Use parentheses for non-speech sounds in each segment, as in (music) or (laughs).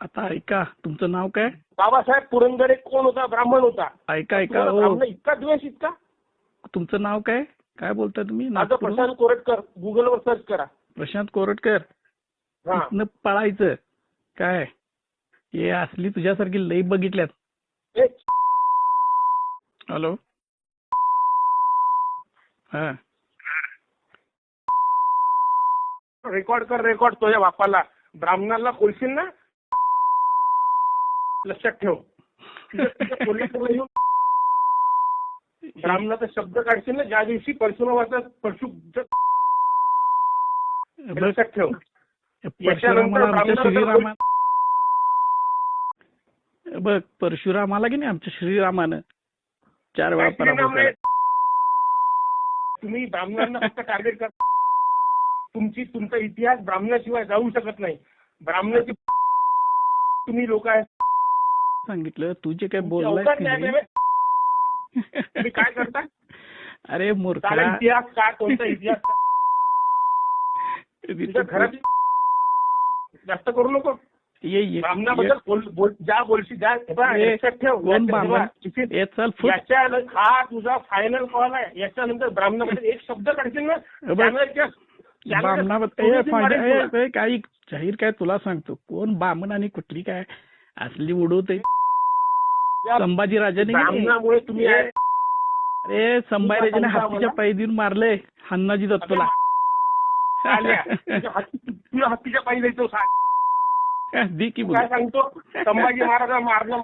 आता ऐका तुमचं नाव काय? बाबासाहेब पुरंदरे कोण होता? ब्राह्मण होता. ऐका ऐका तुम्हाला हो. ब्राह्मण इतका द्वेष इतका? तुमचं नाव काय? काय बोलताय तुम्ही? माझं नागपूरहून? प्रशांत कोरटकर. गुगलवर सर्च करा. प्रशांत कोरटकर? हा. पळायचं. काय? हे असली तुझ्यासारखी लई बघितल्यात. ए, हॅलो. हा. रेकॉर्ड कर रेकॉर्ड तुझ्या बापाला. ब्राह्मणाला बोलशील ना? लक्षात ठेव. कोल्हापूरला येऊन (laughs) ब्राह्मणाचा शब्द काढशील ना ज्या दिवशी परशुरामाचा परशु लक्षात ठेव. बघ परशुरामाला की नाही आमच्या श्रीरामानं? चार वेळा पराभव? केला. तुम्ही ब्राह्मणांना फक्त टार्गेट कर. तुमची तुमचा इतिहास ब्राह्मणाशिवाय जाऊ शकत नाही. ब्राह्मणाची तुम्ही लोक आहे सांगितलं तू जे काय. तुम्ही काय करता? (laughs) अरे मूर्खा. इतिहास काय कोणता इतिहास (laughs) घरात जास्त करू नको. ये ये. ब्राह्मणाबद्दल बोल- बोल- ज्या बोलशी हे तुझा फायनल कॉल आहे. याच्यानंतर ब्राह्मणाबद्दल एक शब्द काढशील ना? ए, काही जाहीर काय तुला सांगतो. कोण बामण आणि कुठली काय? असली उडवते. नाही? ब्राह्मणामुळे तुम्ही. अरे संभाजीराजाने सांगता हत्तीच्या? पाय देऊन मारले हन्नाजी दत्तूला. तुझ्या हत्तीच्या पायी सांग दे की काय सांगतो? संभाजी मारणं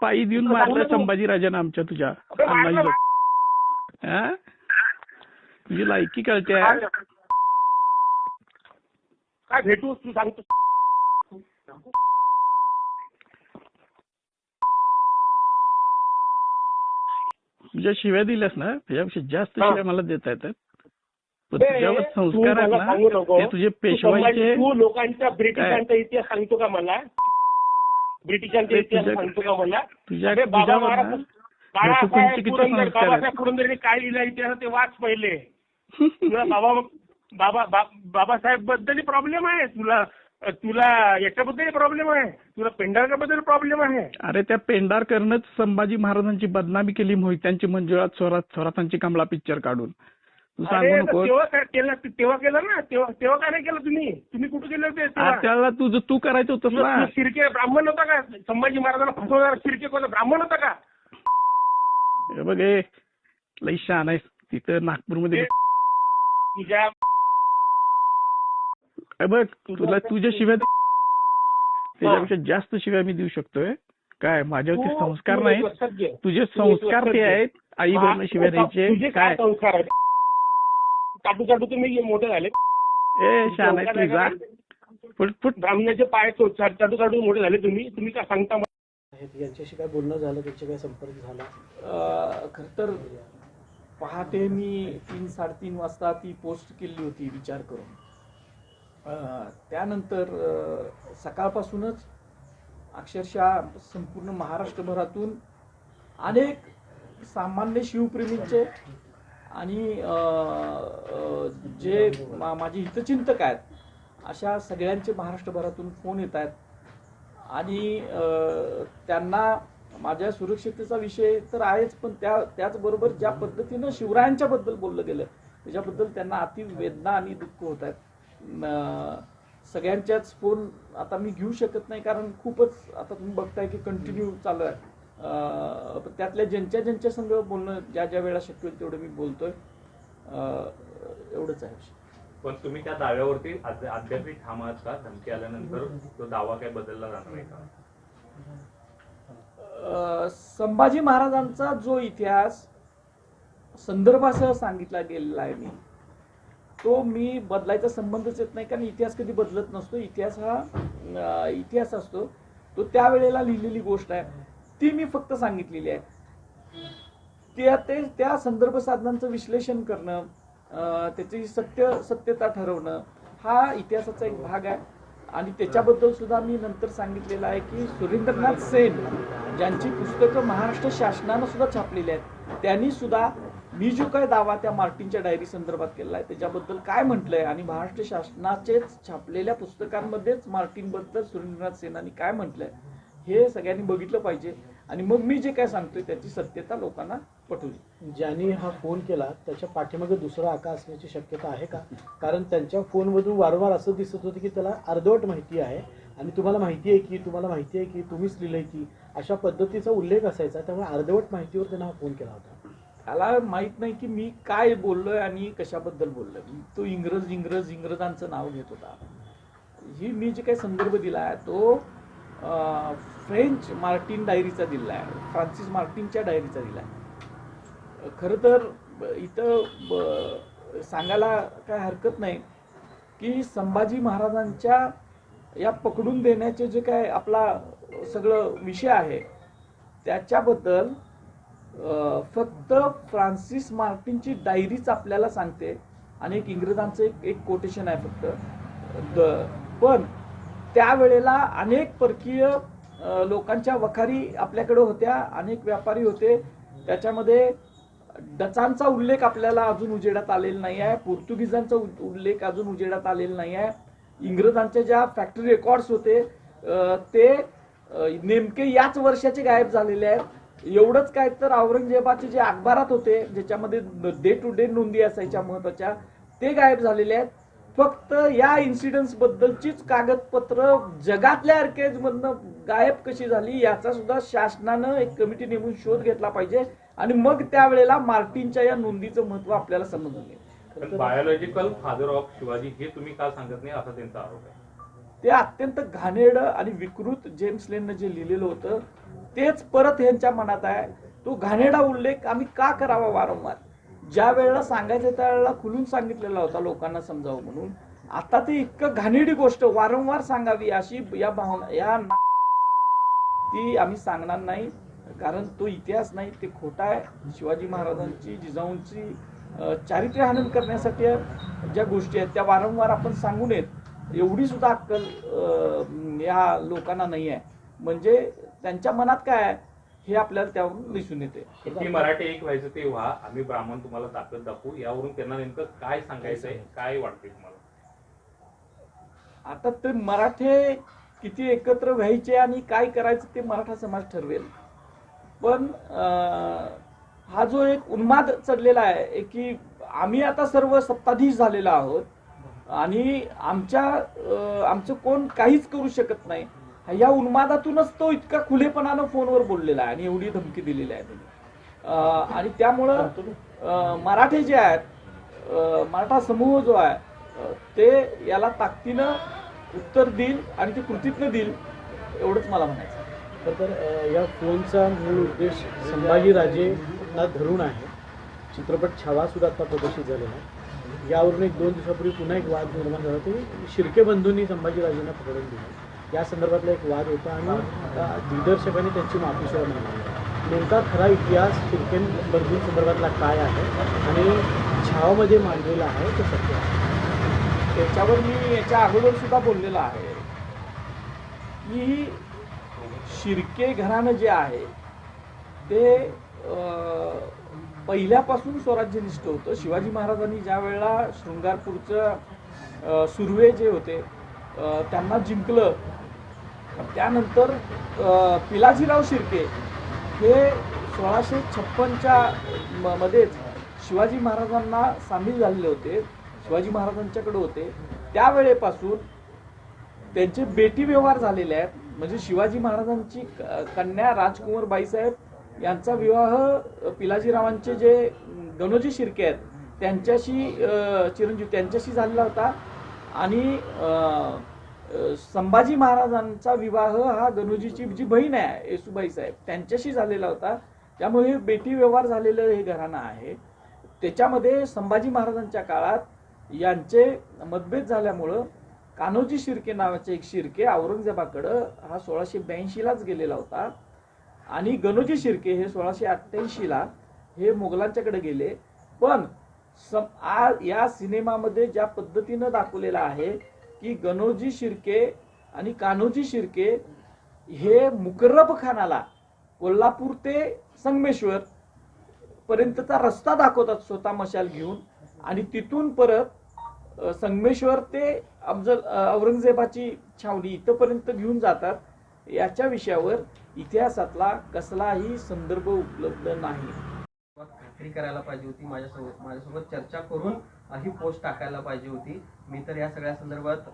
पायी देऊन तुला मारलं. संभाजी राजानं आमच्या तुझ्या अबे मारलं अण्णाजी हा? तुझी लायकी कळते. मारलं. काय भेटू तू सांगतो. तुझ्या शिव्या दिल्यास ना त्याच्यापेक्षा जास्त हा. शिव्या मला देता येतात. पण ए, तुझ्यावर तू संस्कार आहेत नको. ते तुझे तू पेशवाईचे संभाजी- तू लोकांचा ब्रिटिशांचा इतिहास सांगतो का मला? ब्रिटिशांचा ते इतिहास तुझ्या- सांगतो का मला? तुझ्या अरे बाबा तुझ्यावर महाराज ना बाळासाहेब लोकशाहीचे किती पुरंदर संस्कार आहेत. बाबासाहेब पुरंदरेने काय लिहिलं इतिहास ते वाच पहिले. (laughs) तुला बाबा बाबा बाबासाहेबबद्दल प्रॉब्लेम आहे. तुला तुला याच्याबद्दल प्रॉब्लेम आहे. तुला पेंढारकरबद्दल प्रॉब्लेम आहे. अरे त्या पेंढारकरनंच संभाजी महाराजांची बदनामी केली मोहित्यांची मंजुळात स्वरात स्वरातांची कमला पिक्चर काढून. तू सांगू नको तेव्हा काय केलं? तेव्हा केलं ना? तेव्हा तेव्हा काय नाही केलं तुम्ही? तुम्ही कुठे केले होते तेव्हा? त्याला तुझं तू करायचं होतंस ना. शिर्के ब्राह्मण होता का? संभाजी महाराजांना फसवणारा शिर्के कोणता ब्राह्मण होता का? हे बघ हे लई शहाण आहेस तिथं नागपूरमध्ये तुझ्या हे बघ तुला तुझ्या शिव्या त्याच्यापेक्षा जास्त शिव्या मी देऊ शकतोय. काय माझ्यावरती तू- संस्कार नाही. तुझे संस्कार ते. आहेत. आई वडील शिव्या तुझे द्यायचे. काय संस्कार चाटू चाटू तुम्ही मोठे झाले ए जा. Foot foot. ब्राह्मणाचे पाय चाटू चाटू मोठे झाले तुम्ही. तुम्ही काय सांगता यांच्याशी काय बोलणं झालं त्यांचे काय संपर्क झाला? खर तर पहाटे मी तीन साडेतीन वाजता ती पोस्ट केली होती विचार करून. त्यानंतर सकाळपासूनच अक्षरशः संपूर्ण महाराष्ट्रभरातून अनेक सामान्य शिवप्रेमींचे आणि जे मा- माझे हितचिंतक आहेत अशा सगळ्यांचे महाराष्ट्रभरातून फोन येत आहेत. आणि त्यांना माझ्या सुरक्षिततेचा विषय तर आहेच पण त्या त्याचबरोबर ज्या पद्धतीनं शिवरायांच्याबद्दल बोललं गेलं त्याच्याबद्दल त्यांना अति वेदना आणि दुःख होत आहेत. सगळ्यांच्याच फोन आता मी घेऊ शकत नाही कारण खूपच आता तुम्ही बघताय की कंटिन्यू चालू आहे. त्यातल्या ज्यांच्या ज्यांच्या संग बोलणं ज्या ज्या वेळा शक्य होईल तेवढं मी बोलतोय. एवढंच आहे पण तुम्ही त्या दाव्यावरती अद्यापही ठाम आहात का धमकी आल्यानंतर तो दावा काही बदलला जाणार आहे का? संभाजी महाराजांचा जो इतिहास संदर्भासह सांगितला गेलेला आहे मी. तो मी बदलायचा संबंधच येत नाही कारण इतिहास कधी बदलत नसतो. इतिहास हा इतिहास असतो. तो त्यावेळेला लिहिलेली गोष्ट आहे. ती मी फक्त सांगितलेली आहे. त्या ते त्या संदर्भ साधनांचं विश्लेषण करणं त्याची सत्य सत्यता ठरवणं हा इतिहासाचा एक भाग आहे. आणि त्याच्याबद्दल सुद्धा मी नंतर सांगितलेलं आहे की सुरेंद्रनाथ सेन ज्यांची पुस्तकं महाराष्ट्र शासनानं सुद्धा छापलेली आहेत त्यांनी सुद्धा मी जो काय दावा त्या मार्टिनच्या डायरी संदर्भात केलेला आहे त्याच्याबद्दल काय म्हटलंय आणि महाराष्ट्र शासनाचेच छापलेल्या पुस्तकांमध्येच मार्टिनबद्दल सुरेंद्रनाथ सेनानी काय म्हटलंय हे सगळ्यांनी बघितलं पाहिजे. आणि मग मी जे काय सांगतोय त्याची सत्यता लोकांना पटवली. ज्यांनी हा फोन केला त्याच्या पाठीमागे दुसरा आका असण्याची शक्यता आहे का? कारण त्यांच्या फोनमधून वारंवार असं दिसत होतं की त्याला अर्धवट माहिती आहे. आणि तुम्हाला माहिती आहे की तुम्हाला माहिती आहे की तुम्हीच लिहिलंय की अशा पद्धतीचा उल्लेख असायचा त्यामुळे अर्धवट माहितीवर त्यांना हा फोन केला होता. त्याला माहीत नाही की मी काय बोललोय आणि कशाबद्दल बोललोय. तो इंग्रज इंग्रज इंग्रजांचं नाव घेत होता. ही मी जे काही संदर्भ दिला आहे तो फ्रेंच मार्टिन डायरीचा दिला आहे फ्रान्सिस मार्टिनच्या डायरीचा दिला आहे खरं तर इथं ब- सांगायला काय हरकत नाही की संभाजी महाराजांच्या या पकडून देण्याचे जे काय आपला सगळं विषय आहे त्याच्याबद्दल फक्त फ्रान्सिस मार्टिनची डायरीच आपल्याला सांगते आणि एक इंग्रजांचं एक एक कोटेशन आहे फक्त. द पण त्यावेळेला अनेक परकीय लोकांच्या वखारी आपल्याकडे होत्या अनेक व्यापारी होते. त्याच्यामध्ये डचांचा उल्लेख आपल्याला अजून उजेडात आलेला नाही आहे. पोर्तुगीजांचा उल्लेख अजून उजेडात आलेला नाही आहे. इंग्रजांच्या ज्या फॅक्टरी रेकॉर्ड्स होते ते नेमके याच वर्षाचे गायब झालेले आहेत. एवढंच काय तर औरंगजेबाचे जे अखबारात होते ज्याच्यामध्ये डे टू डे नोंदी असायच्या महत्त्वाच्या ते गायब झालेले आहेत. फक्त या इन्सिडन्स बद्दलचीच कागदपत्र जगातल्या अर्केज मधनं गायब कशी झाली याचा सुद्धा शासनानं एक कमिटी नेमून शोध घेतला पाहिजे. आणि मग त्यावेळेला मार्टिनच्या या नोंदीचं महत्त्व आपल्याला समजून येईल बायोलॉजिकल फादर ऑफ शिवाजी हे तुम्ही का सांगत नाही असा त्यांचा आरोप आहे? ते अत्यंत घाणेड आणि विकृत जेम्स लेननं जे लिहिलेलं होतं तेच परत यांच्या मनात आहे. तो घाणेरडा उल्लेख आम्ही का करावा वारंवार? ज्या वेळेला सांगायचं त्या वेळेला खुलून सांगितलेला होता लोकांना समजावं म्हणून. आता ते इतकं घाणेरडी गोष्ट वारंवार सांगावी अशी या भावना या ती आम्ही सांगणार नाही. कारण तो इतिहास नाही ते खोटा आहे. शिवाजी महाराजांची जिजाऊंची चारित्र्य हनन करण्यासाठी ज्या गोष्टी आहेत त्या वारंवार आपण सांगू नयेत एवढी सुद्धा अक्कल या लोकांना नाही आहे. म्हणजे त्यांच्या मनात काय आहे हे आपल्याला त्यावरून दिसून येते. मराठी एक व्हायचं ते व्हा आम्ही ब्राह्मण तुम्हाला ताकद दाखवू. यावरून त्यांना नेमकं काय सांगायचंय काय वाटते तुम्हाला? आता ते मराठे किती एकत्र व्हायचे आणि काय करायचं ते मराठा समाज ठरवेल. पण अं, हा जो एक उन्माद चढलेला आहे की आम्ही आता सर्व सत्ताधीश झालेलो आहोत आणि आमच्या आमचं कोण काहीच करू शकत नाही. या उन्मादातूनच तो इतका खुलेपणानं फोनवर बोललेला आहे आणि एवढी धमकी दिलेली आहे त्यांनी. आणि त्यामुळं मराठे जे आहेत मराठा समूह जो आहे ते याला ताकदीनं उत्तर देईल आणि ते कृतीतनं देईल एवढंच मला म्हणायचं तर या फोनचा मूळ उद्देश संभाजीराजेंना धरून आहे. चित्रपट छावा सुद्धा आता प्रदर्शित झालेला आहे. यावरून एक दोन दिवसापूर्वी पुन्हा एक वाद निर्माण झाला. ते शिर्के बंधूंनी संभाजीराजेंना पकडून दिलं. या संदर्भातला एक वाद होता आणि दिग्दर्शकाने त्यांची माफी सुद्धा नेमका खरा इतिहास शिर्के बंधूं संदर्भातला काय आहे आणि छावामध्ये मांडलेला आहे तो सत्य आहे. त्याच्यावर मी याच्या अगोदर सुद्धा बोललेलो आहे की शिर्के घराणं जे आहे ते पहिल्यापासून स्वराज्यनिष्ठ होतं. शिवाजी महाराजांनी ज्या वेळेला शृंगारपूरचं सुर्वे जे होते त्यांना जिंकलं त्यानंतर पिलाजीराव शिर्के हे सोळाशे छप्पनच्या म- मध्येच शिवाजी महाराजांना सामील झालेले होते शिवाजी महाराजांच्याकडे होते. त्यावेळेपासून त्यांचे बेटी व्यवहार झालेले आहेत. म्हणजे शिवाजी महाराजांची क- कन्या राजकुमार बाईसाहेब यांचा विवाह पिलाजीरावांचे जे गणोजी शिर्के आहेत त्यांच्याशी चिरंजीव त्यांच्याशी झालेला होता. आणि संभाजी महाराजांचा विवाह हा गणोजीची जी बहीण आहे येसुबाई साहेब त्यांच्याशी झालेला होता. त्यामुळे हे बेटी व्यवहार झालेलं हे घराणं आहे. त्याच्यामध्ये संभाजी महाराजांच्या काळात यांचे मतभेद झाल्यामुळं कान्होजी शिर्के नावाचे एक शिर्के औरंगजेबाकडं हा सोळाशे ब्याऐंशीलाच गेलेला होता. आणि गणोजी शिर्के हे सोळाशे अठ्ठ्याऐंशीला हे मुघलांच्याकडे गेले. पण सम आ या सिनेमामध्ये ज्या पद्धतीनं दाखवलेलं आहे की गणोजी शिर्के आणि कान्होजी शिर्के हे मुकर्रब खानाला कोल्हापूर ते संगमेश्वर पर्यंतचा रस्ता दाखवतात स्वतः मशाल घेऊन. आणि तिथून परत संगमेश्वर ते अफजल औरंगजेबाची छावणी इथपर्यंत घेऊन जातात. याच्या विषयावर इतिहासातला कसलाही संदर्भ उपलब्ध नाही. खात्री करायला पाहिजे होती माझ्यासोबत. माझ्यासोबत चर्चा करून ही पोस्ट टाकायला पाहिजे होती. मी तर या सगळ्या संदर्भात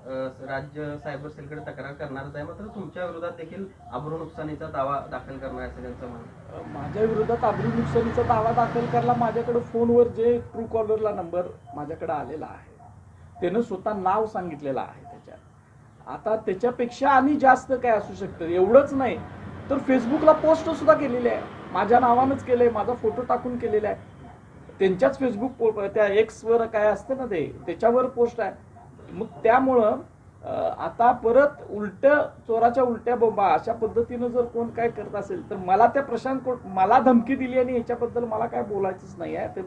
राज्य सायबर सेलकडे तक्रार करणारच आहे. मात्र तुमच्या विरोधात देखील आबरू नुकसानीचा दावा दाखल करणार आहे त्यांचं म्हणणं. माझ्या विरोधात आबरू नुकसानीचा दावा दाखल करला माझ्याकडे फोनवर जे ट्रू कॉलरला नंबर माझ्याकडे आलेला आहे त्यानं स्वतः नाव सांगितलेलं आहे त्याच्यात. आता त्याच्यापेक्षा आणि जास्त काय असू शकतं? एवढंच नाही. तर फेसबुकला पोस्ट सुद्धा केलेली आहे. माझ्या नावानंच केलंय माझा फोटो टाकून केलेला आहे. त्यांच्याच फेसबुक पो- त्या एक्सवर काय असतं ना ते त्याच्यावर पोस्ट आहे. मग त्यामुळं आता परत उलट चोराच्या उलट्या बोंबा अशा पद्धतीनं जर कोण काय करत असेल तर मला त्या प्रशांत कोट मला धमकी दिली आणि याच्याबद्दल मला काय बोलायचंच नाही आहे. ते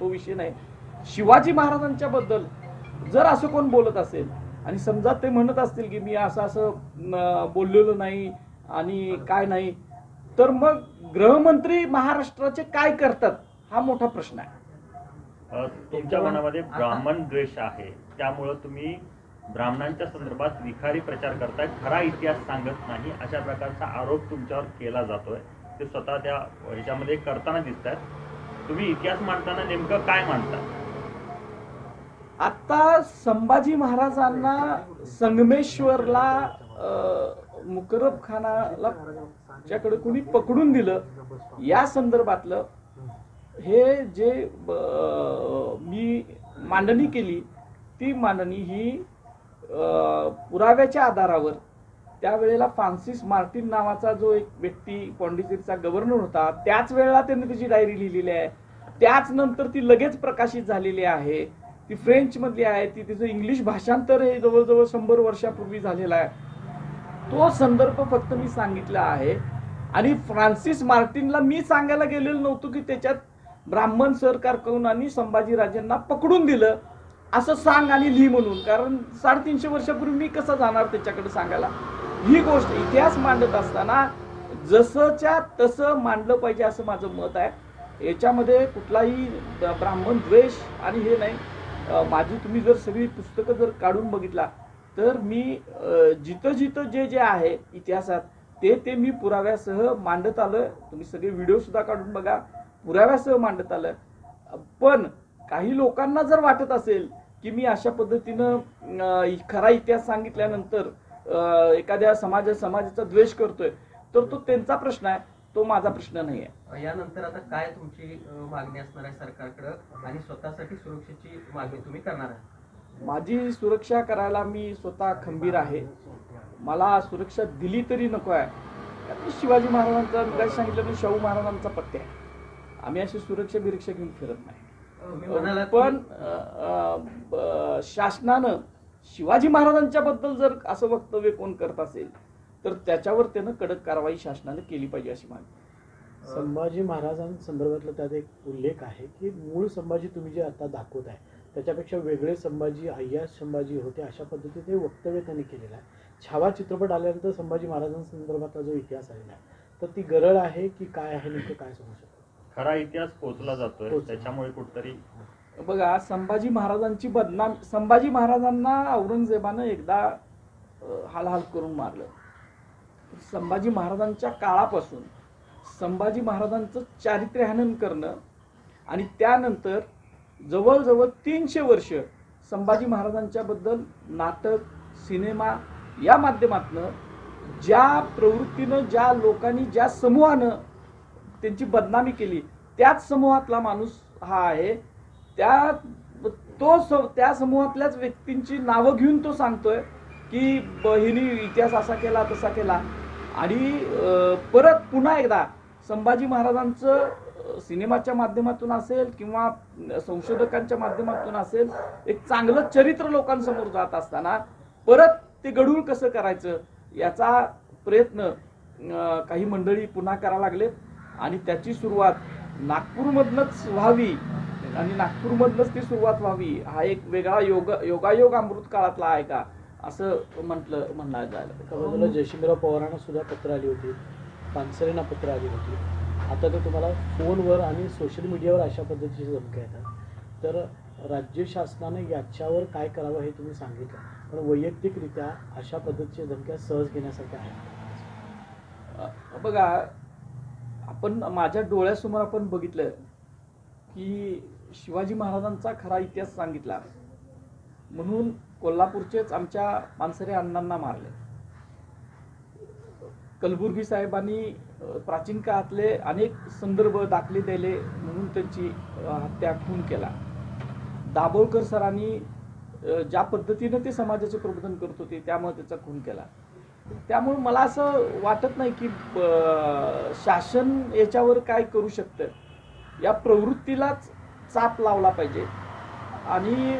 तो विषय नाही. शिवाजी महाराजांच्या बद्दल जर असं कोण बोलत असेल आणि समजा ते म्हणत असतील की मी असं असं बोललेलो नाही आणि काय नाही. तर मग गृहमंत्री महाराष्ट्राचे काय करतात? हा मोठा प्रश्न आहे. तुमच्या मनामध्ये ब्राह्मण द्वेष आहे. त्यामुळं तुम्ही ब्राह्मणांच्या संदर्भात विखारी प्रचार करताय. खरा इतिहास सांगत नाही. अशा प्रकारचा आरोप तुमच्यावर केला जातोय. ते स्वतः त्या ह्याच्यामध्ये करताना दिसत आहेत तुम्ही इतिहास मांडताना नेमकं काय मांडता? आता संभाजी महाराजांना संगमेश्वरला मुकरब खानाला ज्याकडे कोणी पकडून दिलं या संदर्भातलं हे जे मी मांडणी केली ती मांडणी ही पुराव्याच्या आधारावर त्यावेळेला फ्रान्सिस मार्टिन नावाचा जो एक व्यक्ती पॉंडिचेरीचा गव्हर्नर होता त्याच वेळेला त्यांनी तिची डायरी लिहिलेली आहे. त्याच नंतर ती लगेच प्रकाशित झालेली आहे. ती फ्रेंच मधली आहे ती तिचं इंग्लिश भाषांतर हे जवळजवळ शंभर वर्षापूर्वी झालेलं आहे. तो संदर्भ फक्त मी सांगितला आहे. आणि फ्रान्सिस मार्टिनला मी सांगायला गेलेलो नव्हतो की त्याच्यात ब्राह्मण सरकार करून आणि संभाजीराजेंना पकडून दिलं. असं सांग आणि लिही म्हणून. कारण साडेतीनशे वर्षापूर्वी मी कसं जाणार त्याच्याकडे सांगायला? ही गोष्ट इतिहास मांडत असताना जसंच्या तसं मांडलं पाहिजे असं माझं मत आहे. याच्यामध्ये कुठलाही ब्राह्मण द्वेष आणि हे नाही. माझी तुम्ही जर सगळी पुस्तकं जर काढून बघितला तर मी जिथं जिथं जे जे आहे इतिहासात ते ते मी पुराव्यासह मांडत आलं तुम्ही सगळे व्हिडिओ सुद्धा काढून बघा. पुराव्यासह मांडत आलं पण काही लोकांना जर वाटत असेल की मी अशा पद्धतीनं खरा इतिहास सांगितल्यानंतर एखाद्या समाज समाजाचा द्वेष करतोय तर तो त्यांचा प्रश्न आहे. तो माझा प्रश्न नाही आहे यानंतर आता काय तुमची मागणी असणार आहे सरकारकडं? आणि स्वतःसाठी सुरक्षेची मागणी तुम्ही करणार आहात? माझी सुरक्षा करायला मी स्वतः खंबीर आहे. मला सुरक्षा दिली तरी नको आहे. शिवाजी महाराजांचा मी काय सांगितलं मी शाहू महाराजांचा पत्ते आहे. आम्ही अशी सुरक्षा बिरक्षा घेऊन फिरत नाही. तुम्ही म्हणालात पण शासनानं शिवाजी महाराजांच्या बद्दल जर असं वक्तव्य कोण करत असेल तर त्याच्यावर त्यानं कडक कारवाई शासनाने केली पाहिजे अशी मागणी. संभाजी महाराजांसंदर्भातला त्यात एक उल्लेख आहे की मूळ संभाजी तुम्ही जे आता दाखवत आहे त्याच्यापेक्षा वेगळे संभाजी अय्या संभाजी होते अशा पद्धतीने ते वक्तव्य त्यांनी केलेलं आहे. छावा चित्रपट आल्यानंतर संभाजी महाराजांसंदर्भातला जो इतिहास आलेला आहे तर ती गरळ आहे की काय आहे नेमकं काय सांगू शकतो? खरा इतिहास पोचला जातोय. त्याच्यामुळे कुठतरी बघा संभाजी महाराजांची बदनाम संभाजी महाराजांना औरंगजेबानं एकदा हालहाल करून मारलं. संभाजी महाराजांच्या काळापासून संभाजी महाराजांचं चारित्र्यहनन करणं आणि त्यानंतर जवळजवळ तीनशे वर्ष संभाजी महाराजांच्या बद्दल नाटक सिनेमा या माध्यमातनं ज्या प्रवृत्तीनं ज्या लोकांनी ज्या समूहानं त्यांची बदनामी केली त्याच समूहातला माणूस हा आहे. त्या तो स- त्या समूहातल्याच व्यक्तींची नावं घेऊन तो सांगतोय की बहिणी हिनी इतिहास असा केला तसा केला. आणि परत पुन्हा एकदा संभाजी महाराजांचं सिनेमाच्या माध्यमातून असेल किंवा संशोधकांच्या माध्यमातून असेल एक चांगलं चरित्र लोकांसमोर जात असताना परत ते गढूळ कसं करायचं याचा प्रयत्न काही मंडळी पुन्हा करायला लागलेत. आणि त्याची सुरुवात नागपूरमधनंच व्हावी आणि नागपूरमधनंच ती सुरुवात व्हावी हा एक वेगळा योग योगायोग अमृत काळातला आहे का असं म्हटलं म्हणलं जायला एका जयशिंगराव पवारांना सुद्धा पत्र आली होती. पानसरेंना पत्र आली होती. आता ते तुम्हाला फोनवर आणि सोशल मीडियावर अशा पद्धतीची धमक्या येतात. तर राज्य शासनाने याच्यावर काय करावं हे तुम्ही सांगितलं. पण वैयक्तिकरित्या अशा पद्धतीच्या धमक्या सहज घेण्यासारख्या आहेत. बघा आपण माझ्या डोळ्यासमोर आपण बघितलं की शिवाजी महाराजांचा खरा इतिहास सांगितला. म्हणून कोल्हापूरचेच आमच्या मानसरे अण्णांना मारले. कलबुर्गी साहेबांनी प्राचीन काळातले अनेक संदर्भ दाखले दिले म्हणून त्यांची हत्या खून केला. दाभोळकर सरांनी ज्या पद्धतीनं ते समाजाचे प्रबोधन करत होते त्यामुळे त्याचा खून केला. त्यामुळे मला असं वाटत नाही की शासन याच्यावर काय करू शकतं. या प्रवृत्तीलाच चाप लावला पाहिजे. आणि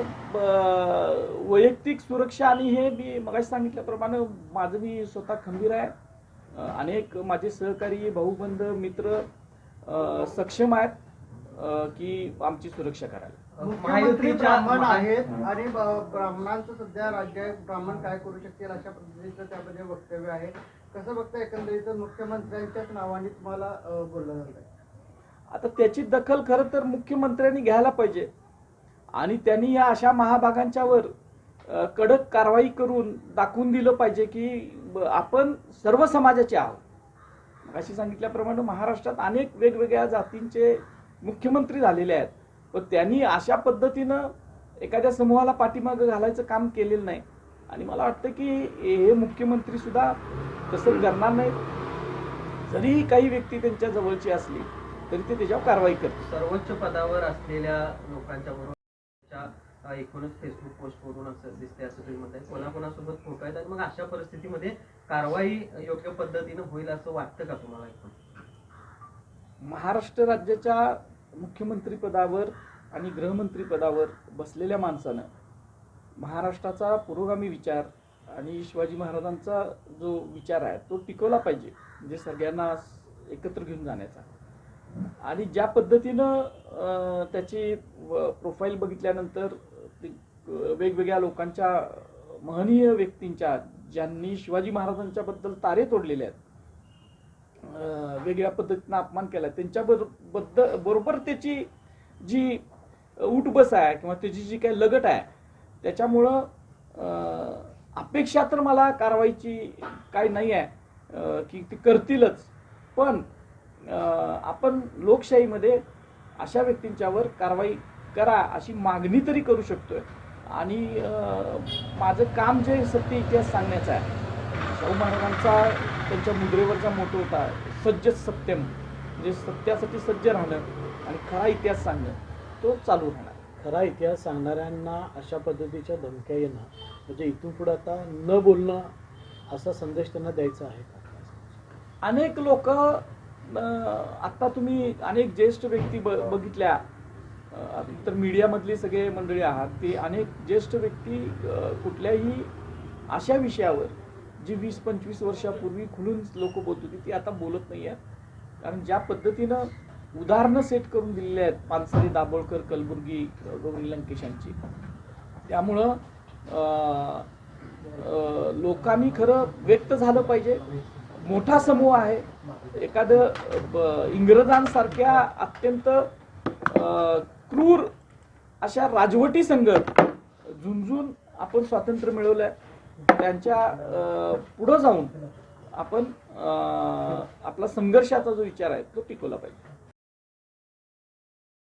वैयक्तिक सुरक्षा आणि हे मी मगाशी सांगितल्याप्रमाणे माझं मी स्वतः खंबीर आहे. अनेक माझे सहकारी भाऊबंध मित्र सक्षम आहेत की आमची सुरक्षा करायला मुख्यमंत्री ब्राह्मण आहेत आणि ब्राह्मणांचं सध्या राज्य ब्राह्मण काय करू शकतील अशा पद्धतीचं त्यामध्ये वक्तव्य आहे. कसं बघता एकंदरीत मुख्यमंत्र्यांच्याच नावाने तुम्हाला बोललं जात आता त्याची दखल खरं तर मुख्यमंत्र्यांनी घ्यायला पाहिजे. आणि त्यांनी या अशा महाभागांच्यावर कडक कारवाई करून दाखवून दिलं पाहिजे की आपण सर्व समाजाचे आहोत. अशी सांगितल्याप्रमाणे महाराष्ट्रात अनेक वेगवेगळ्या जातींचे मुख्यमंत्री झालेले आहेत. पण त्यांनी अशा पद्धतीनं एखाद्या समूहाला पाठीमागं घालायचं काम केलेलं नाही. आणि मला वाटतं की हे मुख्यमंत्री सुद्धा तसं करणार नाहीत. जरी काही व्यक्ती त्यांच्या जवळची असली तरी ते त्याच्यावर कारवाई करतात सर्वोच्च पदावर असलेल्या लोकांच्या बरोबर एकूणच फेसबुक पोस्टवरून असं दिसते असं तुम्ही म्हणताय. कोणाकोणासोबत फोटो आहेत आणि मग अशा परिस्थितीमध्ये कारवाई योग्य पद्धतीनं होईल असं वाटतं का तुम्हाला एकूण महाराष्ट्र राज्याच्या मुख्यमंत्री पदावर आणि गृहमंत्री पदावर बसलेल्या माणसानं महाराष्ट्राचा पुरोगामी विचार आणि शिवाजी महाराजांचा जो विचार आहे तो टिकवला पाहिजे म्हणजे सगळ्यांना एकत्र घेऊन जाण्याचा. आणि ज्या पद्धतीनं त्याची प्रोफाईल बघितल्यानंतर वेगवेगळ्या लोकांच्या महनीय व्यक्तींच्या ज्यांनी शिवाजी महाराजांच्या बद्दल तारे तोडलेले आहेत वेगळ्या पद्धतीनं अपमान केला. त्यांच्या बद्दल बरोबर त्याची जी उठबस आहे किंवा त्याची जी काही लगट आहे त्याच्यामुळं अपेक्षा तर मला कारवाईची काही नाही आहे की ती करतीलच. पण आपण लोकशाहीमध्ये अशा व्यक्तींच्यावर कारवाई करा अशी मागणी तरी करू शकतोय. आणि माझं काम जे सत्य इतिहास सांगण्याचं आहे शाहू महाराजांचा त्यांच्या मुद्रेवरचा मोठं होता सज्ज सत्यम म्हणजे सत्यासाठी सज्ज राहणं आणि खरा इतिहास सांगणं तो चालू राहणार. खरा इतिहास सांगणाऱ्यांना अशा पद्धतीच्या धमक्या येणं म्हणजे इथून पुढे आता न बोलणं असा संदेश त्यांना द्यायचा आहे का? अनेक लोक आता तुम्ही अनेक ज्येष्ठ व्यक्ती ब बघितल्या तर मीडियामधली सगळे मंडळी आहात ते अनेक ज्येष्ठ व्यक्ती कुठल्याही अशा विषयावर जी वीस पंचवीस वर्षापूर्वी खुलून लोक बोलत होती ती आता बोलत नाही आहेत. कारण ज्या पद्धतीनं उदाहरणं सेट करून दिलेली आहेत पानसरे दाभोळकर कलबुर्गी गौरी लंकेश यांची त्यामुळं लोकांनी खरं व्यक्त झालं पाहिजे. मोठा समूह आहे. एखादं ब- इंग्रजांसारख्या अत्यंत क्रूर अशा राजवटी संगत झुंजून आपण स्वातंत्र्य मिळवलंय. त्यांच्या पुढं जाऊन आपण आपला संघर्षाचा जो विचार आहे तो टिकवला पाहिजे.